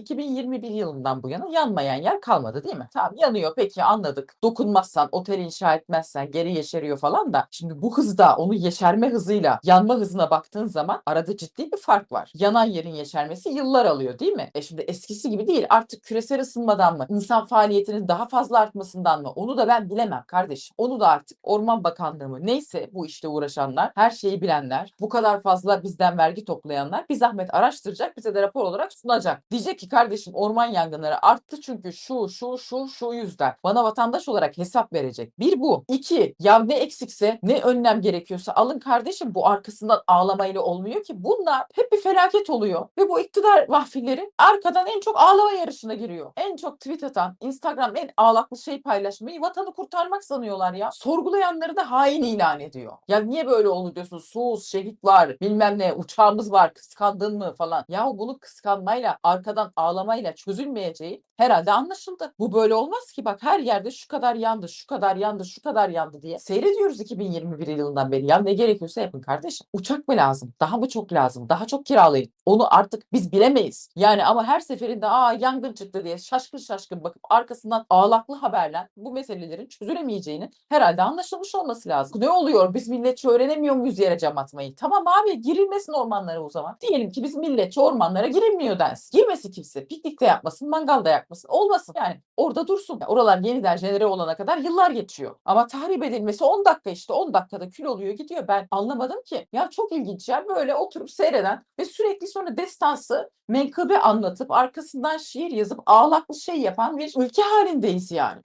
2021 yılından bu yana yanmayan yer kalmadı değil mi? Tamam yanıyor peki anladık. Dokunmazsan, otel inşa etmezsen geri yeşeriyor falan da şimdi bu hızda onun yeşerme hızıyla yanma hızına baktığın zaman arada ciddi bir fark var. Yanan yerin yeşermesi yıllar alıyor değil mi? E şimdi eskisi gibi değil. Artık küresel ısınmadan mı? insan faaliyetinin daha fazla artmasından mı? Onu da ben bilemem kardeşim. Onu da artık Orman Bakanlığı mı? Neyse bu işte uğraşanlar, her şeyi bilenler, bu kadar fazla bizden vergi toplayanlar bir zahmet araştıracak, bize de rapor olarak sunacak. Diyecek ki kardeşim orman yangınları arttı çünkü şu, şu, şu, şu yüzden. Bana vatandaş olarak hesap verecek. Bir bu. İki, ya ne eksikse, ne önlem gerekiyorsa alın kardeşim. Bu arkasından ağlamayla olmuyor ki. Bunlar hep bir felaket oluyor. Ve bu iktidar vahfileri arkadan en çok ağlama yarışına giriyor. En çok tweet atan, Instagram en ağlaklı şey paylaşmayı vatanı kurtarmak sanıyorlar ya. Sorgulayanları da hain ilan ediyor. Ya niye böyle oldu diyorsun? Sus, şehit var, bilmem ne, uçağımız var, kıskandın mı falan. Yahu bunu kıskanmayla, arkadan ağlamayla çözülmeyeceği herhalde anlaşıldı. Bu böyle olmaz ki bak her yerde şu kadar yandı, şu kadar yandı, şu kadar yandı diye seyrediyoruz 2021 yılından beri. Ya ne gerekiyorsa yapın kardeşim. Uçak mı lazım? Daha mı çok lazım? Daha çok kiralayın. Onu artık biz bilemeyiz. Yani ama her seferinde aa yangın çıktı diye şaşkın şaşkın bakıp arkasından ağlaklı haberler bu meselelerin çözülemeyeceğini herhalde anlaşılmış olması lazım. Ne oluyor? Biz milletçi öğrenemiyor muyuz yere cam atmayı? Tamam abi girilmesin ormanlara o zaman. Diyelim ki biz milletçi ormanlara girilmiyor densin. Girmesin kimse. Piknik de yapmasın, mangal da yakmasın. Olmasın. Yani orada dursun. Oralar yeniden jenere olana kadar yıllar geçiyor. Ama tahrip edilmesi 10 dakika işte. 10 dakikada kül oluyor gidiyor. Ben anlamadım ki. Ya çok ilginç ya. Böyle oturup seyreden ve sürekli sonra destansı menkıbe anlatıp arkasından şiir yazıp ağlaklı şey yapan bir ülke halindeyiz yani.